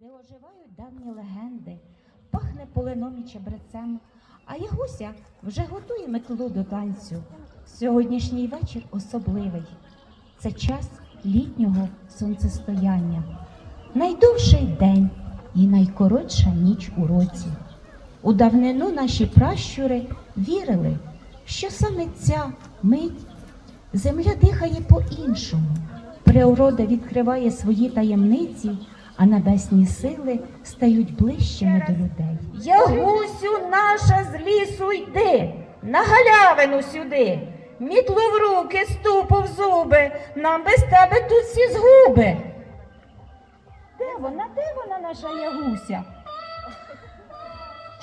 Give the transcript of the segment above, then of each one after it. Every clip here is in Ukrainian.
де оживають давні легенди, пахне полином і чебрецем, а Ягуся вже готує метлу до танцю. Сьогоднішній вечір особливий. Це час літнього сонцестояння, найдовший день і найкоротша ніч у році. У давнину наші пращури вірили, що саме ця мить земля дихає по-іншому. Природа відкриває свої таємниці, а небесні сили стають ближчими до людей. Ягусю наша з лісу йди, на галявину сюди. Мітлу в руки, ступу в зуби, нам без тебе тут всі згуби. Де вона, де вона наша Ягуся?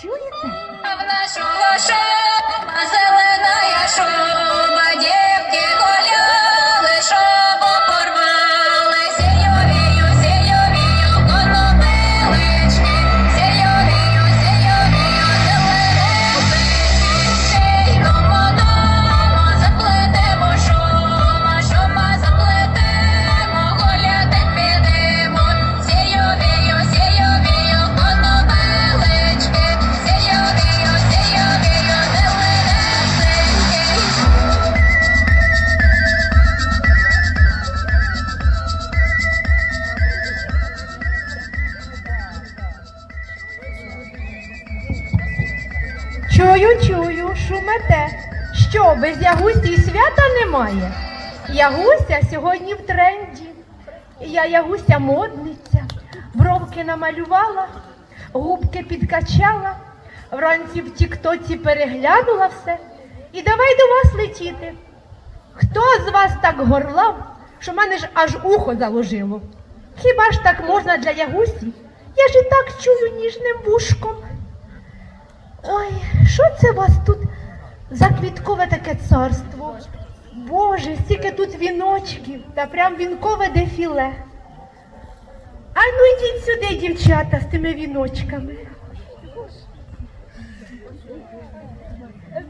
Чуєте? А в нашого шома зелена шуба, дівки гуляли, шобу немає? Ягуся сьогодні в тренді. Я Ягуся модниця, бровки намалювала, губки підкачала, вранці в тіктоці переглянула все. І давай до вас летіти. Хто з вас так горлав, що мене ж аж ухо заложило? Хіба ж так можна для Ягусі? Я ж і так чую ніжним вушком. Ой, що це у вас тут за квіткове таке царство? Боже, стільки тут віночків та прям вінкове дефіле. А ну йдіть сюди, дівчата, з тими віночками.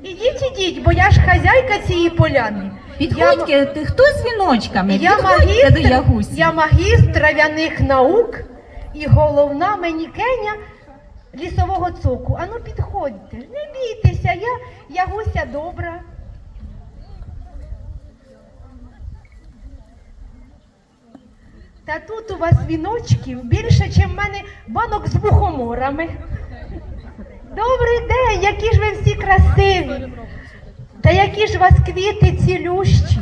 Ідіть, ідіть, бо я ж хазяйка цієї поляни. Підходьте, ти хто з віночками? Я Підходьте до Ягусі. я магістр трав'яних наук і головна манікеня лісового цоку. Ану підходьте, не бійтеся, я Ягуся добра. Та тут у вас віночків більше, ніж в мене банок з мухоморами. Добрий день, які ж ви всі красиві. Та які ж у вас квіти цілющі.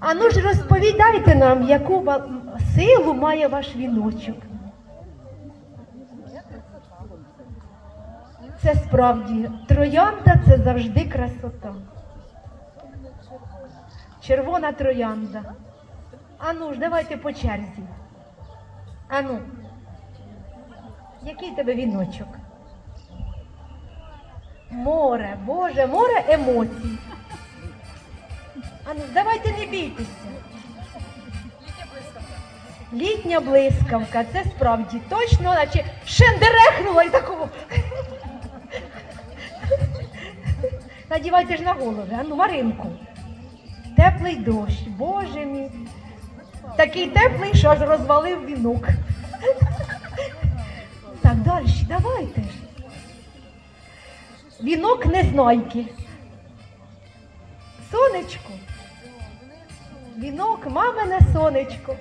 А ну ж розповідайте нам, яку силу має ваш віночок. Це справді троянда це завжди красота. Червона троянда. А ну ж, давайте по черзі. А ну, який тебе віночок? Море, Боже, море емоцій. А ну, давайте не бійтеся. Літня блискавка, це справді точно, наче шендерехнула і такого. Надівайте ж на голови, а ну Маринку. Теплий дощ, боже мій. Такий теплий, що аж розвалив вінок. Так, далі, давайте ж. Вінок незнайки. Сонечко. Вінок, мамине сонечко.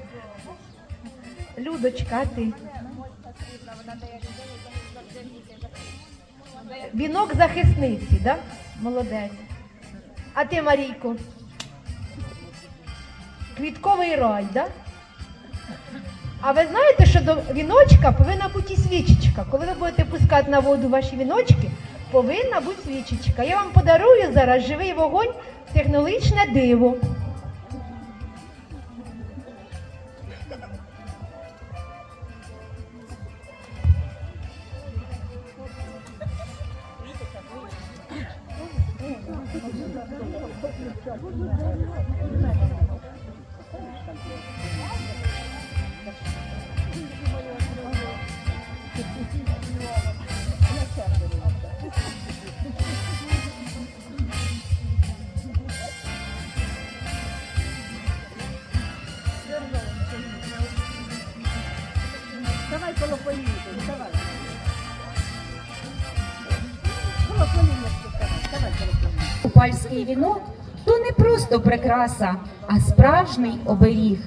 Людочка, а ти? Вінок захисниці, да? Молодець. А ти, Марійко? Квітковий рай, да? А ви знаєте, що до віночка повинна бути свічечка. Коли ви будете пускати на воду ваші віночки, повинна бути свічечка. Я вам подарую зараз живий вогонь, технологічне диво. Давай, коли Купальський вінок то не просто прикраса, а справжній оберіг.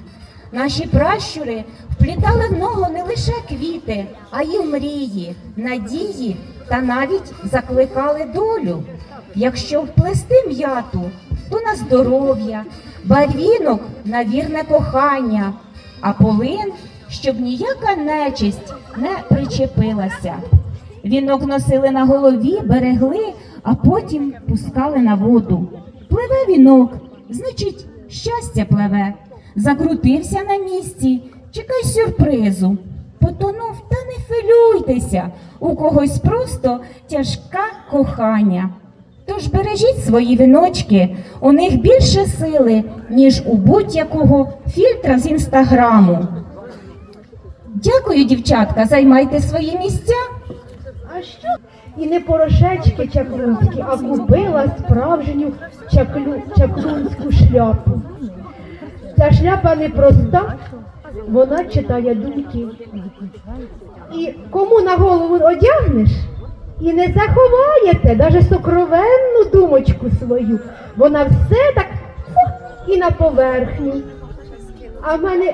Наші пращури вплітали в ногу не лише квіти, а й мрії, надії та навіть закликали долю. Якщо вплести м'яту, то на здоров'я, барвінок на вірне кохання, а полин, щоб ніяка нечисть не причепилася. Вінок носили на голові, берегли, а потім пускали на воду. Пливе вінок, значить, щастя пливе. Закрутився на місці, чекай сюрпризу. Потонув, та не хвилюйтеся, у когось просто тяжка кохання. Тож бережіть свої віночки, у них більше сили, ніж у будь-якого фільтра з інстаграму. Дякую, дівчатка, займайте свої місця. А що? І не порошечки чаклунські, а купила справжню чаклю, чаклунську шляпу. Ця шляпа не проста, вона читає думки. І кому на голову одягнеш, і не заховаєте навіть сокровенну думочку свою. Вона все так фу, і на поверхні. А в мене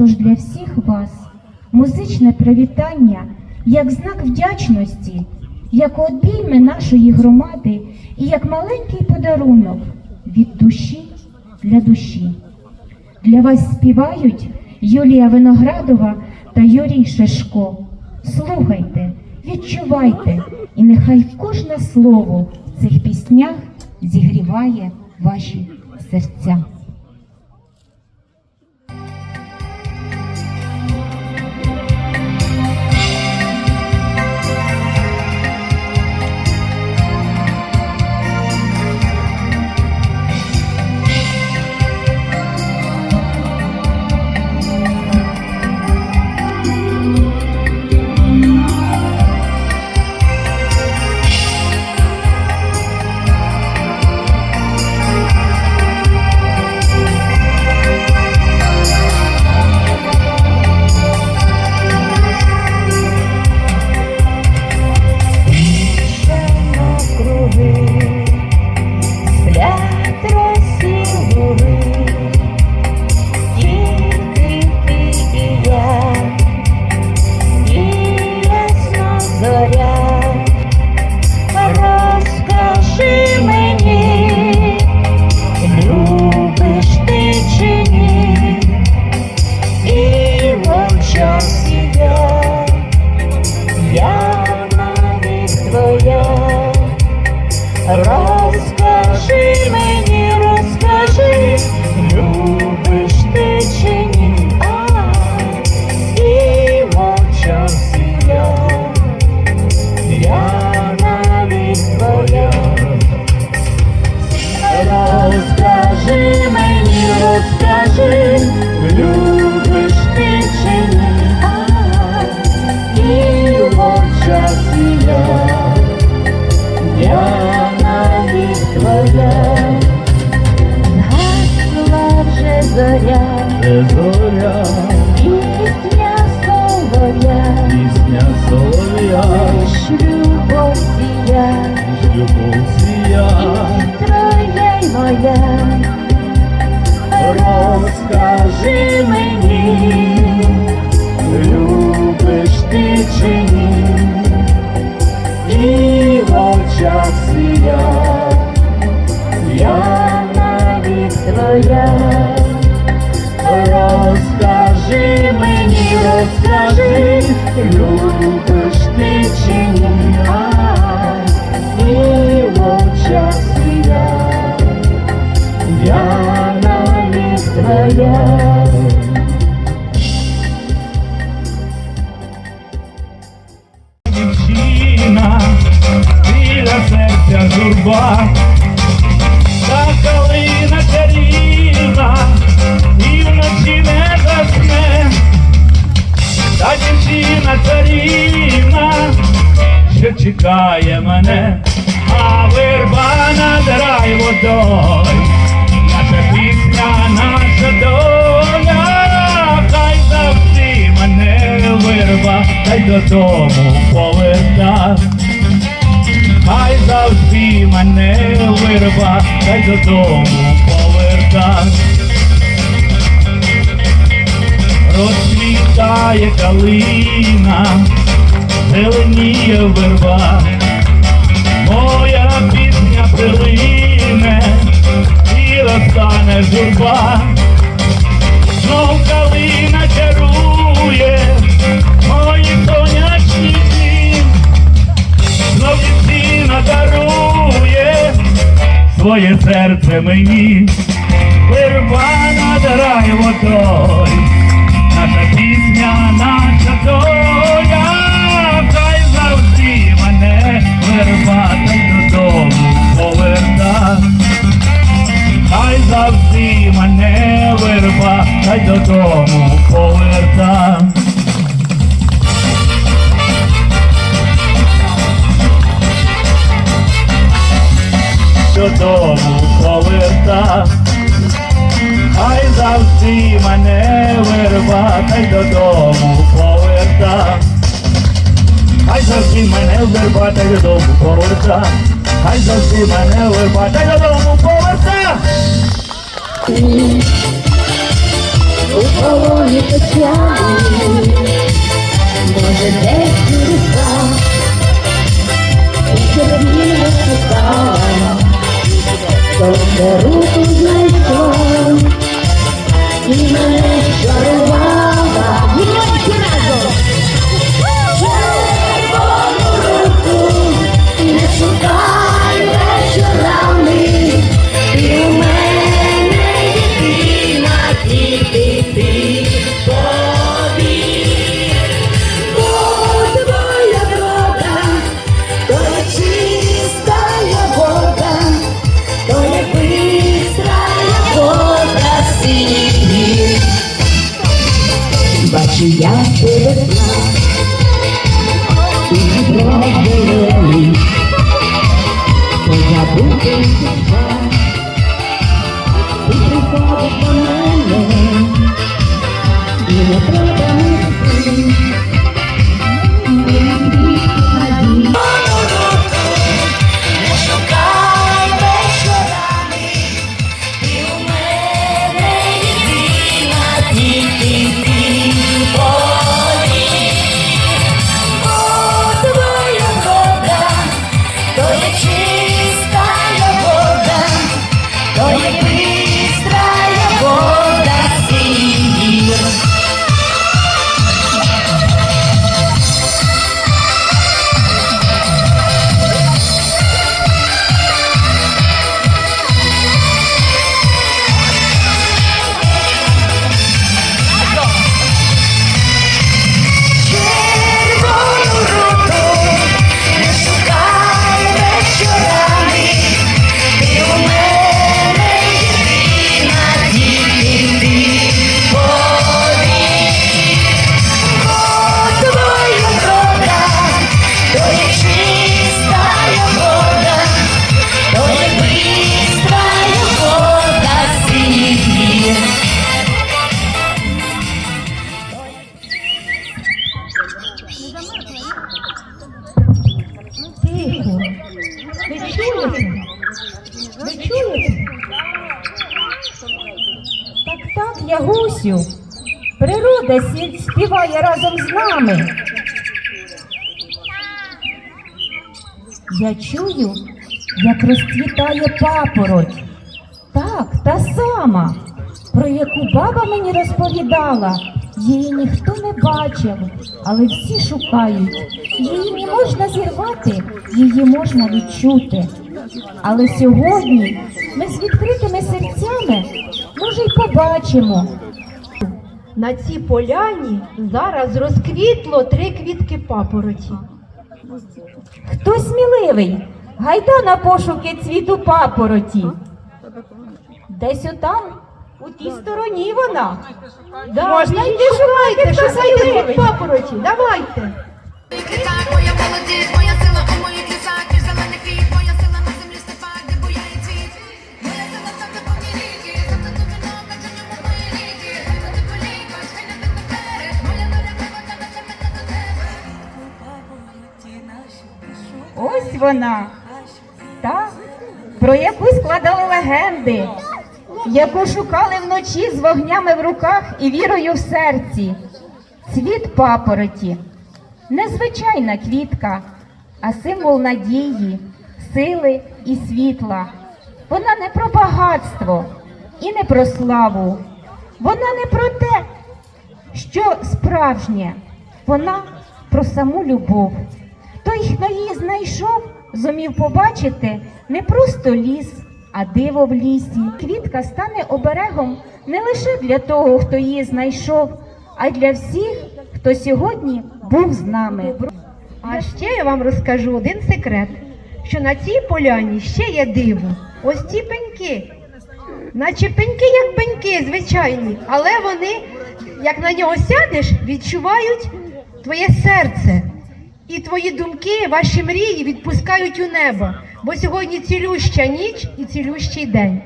Тож для всіх вас музичне привітання як знак вдячності, як обійми нашої громади і як маленький подарунок від душі для душі. Для вас співають Юлія Виноградова та Юрій Шишко. Слухайте, відчувайте, і нехай кожне слово в цих піснях зігріває ваші серця. Моя, розкажи мені, любиш ти чи ні, чекає мене, а верба над рай водой, наша пісня, наша доля, хай завжди мене вирва, хай додому поверта. Хай завжди мене вирва, хай додому поверта. Розцвітає калина, зеленіє верба, моя пісня прилине і розтане журба. Знов калина чарує, мої сонячні дні, знов дівчина дарує своє серце мені, вирва над рай водой, наша пісня, наша доля, та додому поверта. Хай завжди мене вирва, хай додому поверта. Додому поверта, хай завжди мене вирва, хай додому. Хай завжди мене вирва, та й додому поверта. Хай завжди мене вирва, та й додому поверта. У полоні печалі, може десь душа, і Я чую, як розцвітає папороть. Так, та сама, про яку баба мені розповідала. Її ніхто не бачив, але всі шукають. Її не можна зірвати, її можна відчути. Але сьогодні ми з відкритими серцями, може, й побачимо. На цій поляні зараз розквітло три квітки папороті. Хто сміливий? Гайда на пошуки цвіту папороті. Десь отам, у тій стороні вона. Да, Можна йти шукайте, шукайте сміливий. папороті, давайте. Моя молодість, моя сила Ось вона. Та, про яку складали легенди, яку шукали вночі з вогнями в руках і вірою в серці. Цвіт папороті. Незвичайна квітка, а символ надії, сили і світла. Вона не про багатство і не про славу. Вона не про те, що справжнє, вона про саму любов. Той, хто її знайшов, зумів побачити не просто ліс, а диво в лісі. Квітка стане оберегом не лише для того, хто її знайшов, а й для всіх, хто сьогодні був з нами. А ще я вам розкажу один секрет, що на цій поляні ще є диво. Ось ці пеньки. Наче пеньки, як пеньки, звичайні, але вони, як на нього сядеш, відчувають твоє серце. І твої думки, ваші мрії відпускають у небо, бо сьогодні цілюща ніч і цілющий день.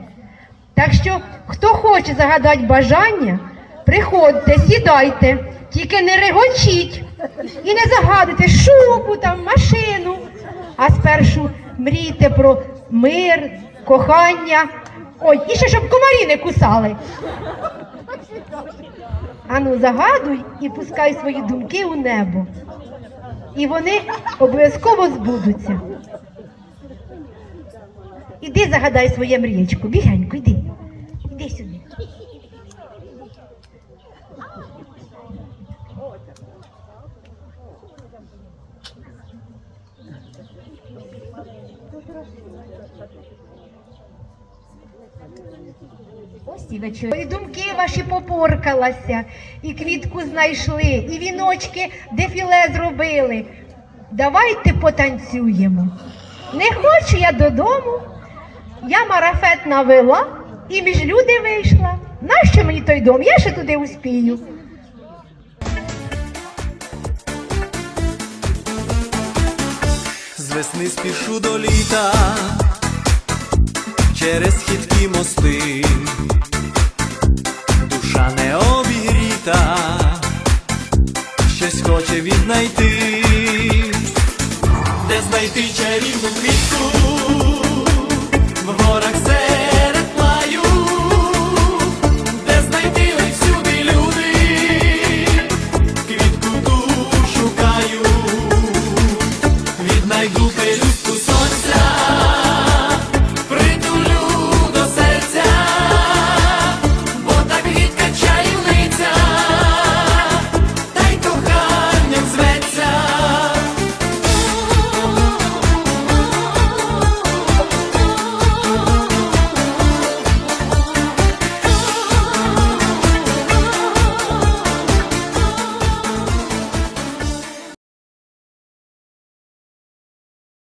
Так що, хто хоче загадати бажання, приходьте, сідайте, тільки не регочіть і не загадуйте шубу, там, машину, а спершу мрійте про мир, кохання. Ой, і ще щоб комарі не кусали. Ану, загадуй і пускай свої думки у небо. І вони обов'язково збудуться. Іди загадай своє мрієчко, бігенько, йди. Іди сюди. Ось і думки ваші попоркалася, і квітку знайшли, і віночки дефіле зробили. Давайте потанцюємо. Не хочу я додому. Я марафет навела і між люди вийшла. Нащо мені той дом? Я ще туди успію. З весни спішу до літа через хиткі мости, обігріта, щось хоче віднайти, де знайти чарівну квітку,